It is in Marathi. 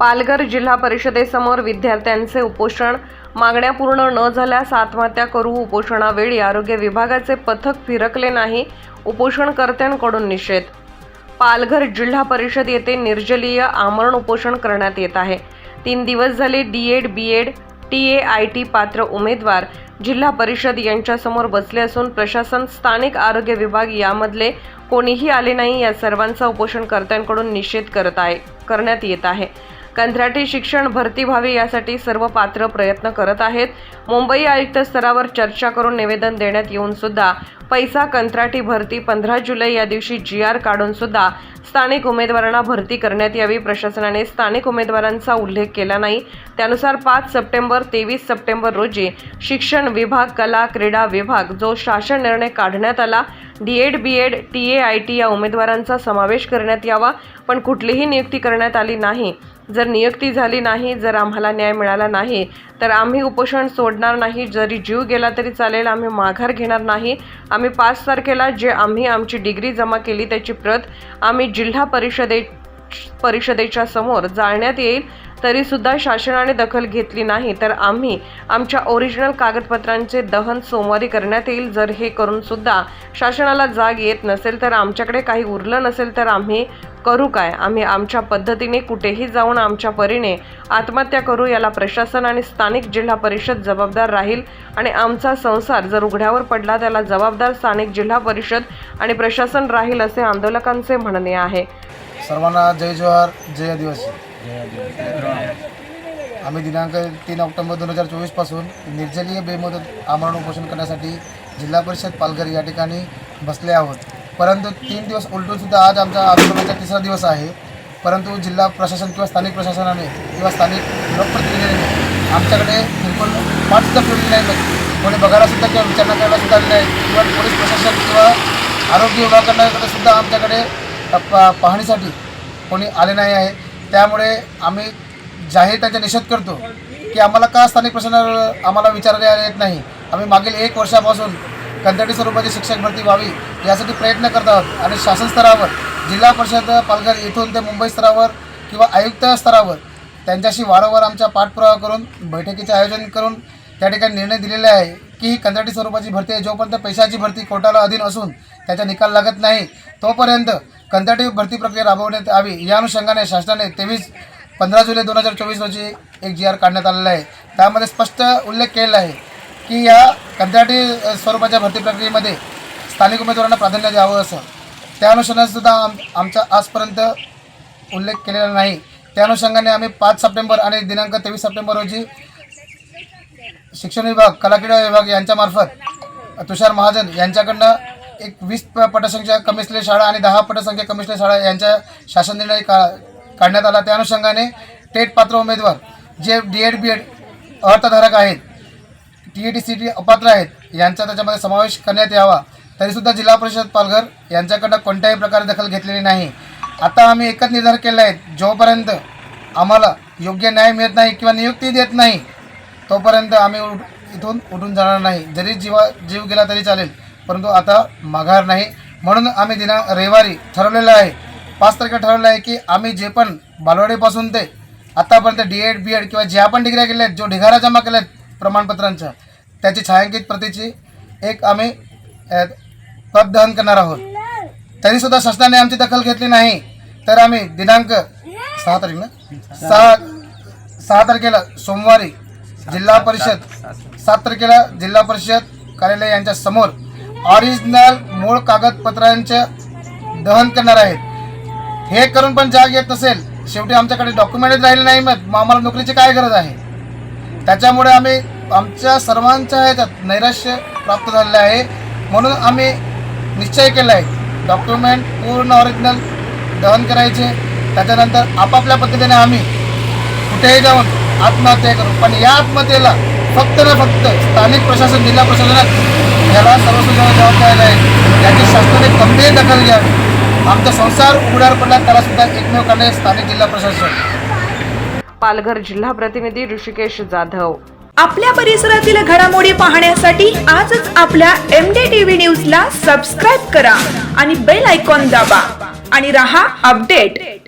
पालघर जिल्हा परिषदेसमोर विद्यार्थ्यांचे उपोषण. मागण्या पूर्ण न झाल्यास आत्महत्या करू उपोषणावेळी आरोग्य विभागाचे पथक फिरकले नाही उपोषणकर्त्यांकडून निषेध. पालघर जिल्हा परिषद येथे निर्जलीय आमरण उपोषण करण्यात येत आहे. तीन दिवस झाले D Ed B Ed T A I T पात्र उमेदवार जिल्हा परिषद यांच्यासमोर बसले असून प्रशासन स्थानिक आरोग्य विभाग यामधले कोणीही आले नाही या सर्वांचा उपोषणकर्त्यांकडून निषेध करत आहे करण्यात येत आहे. कंत्राटी शिक्षण भरती व्हावी यासाठी सर्व पात्र प्रयत्न करत आहेत. मुंबई आयुक्त स्तरावर चर्चा करून निवेदन देण्यात येऊन सुद्धा पैसा कंत्राटी भरती पंधरा जुलै या दिवशी जी आर काढून सुद्धा स्थानिक उमेदवारांना भरती करण्यात यावी. प्रशासनाने स्थानिक उमेदवारांचा उल्लेख केला नाही. त्यानुसार पाच सप्टेंबर तेवीस सप्टेंबर रोजी शिक्षण विभाग कला क्रीडा विभाग जो शासन निर्णय काढण्यात आला D Ed B Ed T A I T या उमेदवारांचा समावेश करण्यात यावा. पण कुठलीही नियुक्ती करण्यात आली नाही. जर नियुक्ती झाली नाही जर आम्हाला न्याय मिळाला नाही तर आम्ही उपोषण सोडणार नाही. जरी जीव गेला तरी चालेल आम्ही माघार घेणार नाही. आम्ही पाच तारखेला जे आम्ही आमची डिग्री जमा केली त्याची प्रत आम्ही जिल्हा परिषदेत परिषदेच्या समोर जाळण्यात येईल तरी सुद्धा शासनाने दखल घेतली नाही. तर आम्ही आमच्या ओरिजिनल कागदपत्रांचे दहन सोमवारी करण्यात येईल. जर हे करून सुद्धा शासनाला जाग येत नसेल तर आमच्याकडे काही उरलं नसेल तर आम्ही करू काय? आम्ही आमच्या पद्धतीने कुठेही जाऊन आमच्या परीने आत्महत्या करू याला प्रशासन आणि स्थानिक जिल्हा परिषद जबाबदार राहील आणि आमचा संसार जर उघड्यावर पडला त्याला जबाबदार स्थानिक जिल्हा परिषद आणि प्रशासन राहील असे आंदोलकांचे म्हणणे आहे. सर्वांना जय जोहार जय आदिवासी. आम्ही दिनांक तीन ऑक्टोबर दोन हजार चोवीसपासून निर्जलीय बेमुदत आमरण उपोषण करण्यासाठी जिल्हा परिषद पालघर या ठिकाणी बसले आहोत. परंतु तीन दिवस उलटून सुद्धा आज आमचा आंदोलनाचा तिसरा दिवस आहे. परंतु जिल्हा प्रशासन किंवा स्थानिक प्रशासनाने किंवा स्थानिक लोकप्रतिनिधीने आमच्याकडे बिलकुल पाच सुद्धा फिरले नाही. कोणी बघायला सुद्धा किंवा विचारणा करायला सुद्धा आले नाही. किंवा पोलीस प्रशासन किंवा आरोग्य विभागाकडे सुद्धा आमच्याकडे पाहणीसाठी कोणी आले नाही आहे. त्यामुळे आम्ही जाहीर त्याचा निषेध करतो की आम्हाला का स्थानिक प्रशासनावर आम्हाला विचारले येत नाही. आम्ही मागील एक वर्षापासून कंत्राटी स्वरूपाची शिक्षक भरती व्हावी यासाठी प्रयत्न करत आहोत आणि शासन स्तरावर जिल्हा परिषद पालघर येथून ते मुंबई स्तरावर किंवा आयुक्त स्तरावर त्यांच्याशी वारंवार आमचा पाठपुरावा करून बैठकीचे आयोजन करून त्या ठिकाणी निर्णय दिलेले आहे की ही कंत्राटी स्वरूपाची भरती आहे. जोपर्यंत पैशाची भरती कोर्टाला अधीन असून त्याचा निकाल लागत नाही तोपर्यंत कंत्राटी भरती प्रक्रिया राबवण्यात यावी. या अनुषंगाने शासनाने तेवीस पंधरा जुलै दोन हजार चोवीस रोजी एक जी आर काढण्यात आलेला आहे. त्यामध्ये स्पष्ट उल्लेख केलेला आहे की या कंत्राटी स्वरूपाच्या भरती प्रक्रियेमध्ये स्थानिक उमेदवारांना प्राधान्य द्यावं असं. त्या अनुषंगाने सुद्धा आम आमचा आजपर्यंत उल्लेख केलेला नाही. त्या अनुषंगाने आम्ही पाच सप्टेंबर आणि दिनांक तेवीस सप्टेंबर रोजी शिक्षण विभाग कलाक्रीडा विभाग यांच्यामार्फत तुषार महाजन यांच्याकडनं एक वीस प- पटसंख्या कमी शाळा आणि दहा पटसंख्या कमी असलेल्या शाळा यांच्या शासन निर्णय का काढण्यात आला. त्या अनुषंगाने टेट पात्र उमेदवार जे डी एड बी एड अर्थधारक आहेत T A T C T अपात्र आहेत यांचा त्याच्यामध्ये समावेश करण्यात यावा. तरीसुद्धा जिल्हा परिषद पालघर यांच्याकडनं कोणत्याही प्रकारे दखल घेतलेली नाही. आता आम्ही एकच निर्धार केला आहे. जोपर्यंत आम्हाला योग्य न्याय मिळत नाही किंवा नियुक्ती देत नाही तोपर्यंत आम्ही उठ- इथून उठून जाणार नाही. जरी जीवा जीव गेला तरी चालेल. परंतु आता माघार नाही. म्हणून आम्ही दिना रविवारी ठरवलेलं आहे पाच तारखेला ठरवलं आहे की आम्ही जे पण बालवाडीपासून ते आत्तापर्यंत डी एड बी एड किंवा ज्या पण डिग्र्या केल्या आहेत जो ढिगारा जमा केल्या आहेत प्रमाणपत्रांच्या त्याची छायांकित प्रतीची एक आम्ही पद दहन करणार आहोत. तरीसुद्धा शासनाने आमची दखल घेतली नाही. तर आम्ही दिनांक सहा तारीख ना? सहा सहा तारखेला सोमवारी जिल्हा परिषद सात तारखेला जिल्हा परिषद कार्यालय यांच्या समोर ऑरिजिनल मूळ कागदपत्रांचे दहन करणार आहेत. हे करून पण जाग येत नसेल. शेवटी आमच्याकडे डॉक्युमेंटच राहिले नाही मग मग आम्हाला नोकरीची काय गरज आहे? त्याच्यामुळे आम्ही आमच्या सर्वांच्या ह्याच्यात नैराश्य प्राप्त झालेलं आहे. म्हणून आम्ही निश्चय केला आहे डॉक्युमेंट पूर्ण ऑरिजिनल दहन करायचे. त्याच्यानंतर आपापल्या पद्धतीने आम्ही कुठेही जाऊन आत्महत्या करू. पण या आत्महत्येला फक्त ना फक्त स्थानिक प्रशासन जिल्हा प्रशासनात याला सर्वस्व जबाबदार आहे. याची शासनाने गंभीर दखल घ्यावी. आमचा संसार उघड्यावर पडला त्याला सुद्धा एकमेव करणे स्थानिक जिल्हा प्रशासन. पालघर जिल्हा प्रतिनिधी ऋषिकेश जाधव. आपल्या परिसरातील घडामोडी पाहण्यासाठी आजच आपल्या एम डी टीव्ही न्यूजला सबस्क्राईब करा आणि बेल आयकॉन दाबा. आणि रहा अपडेट.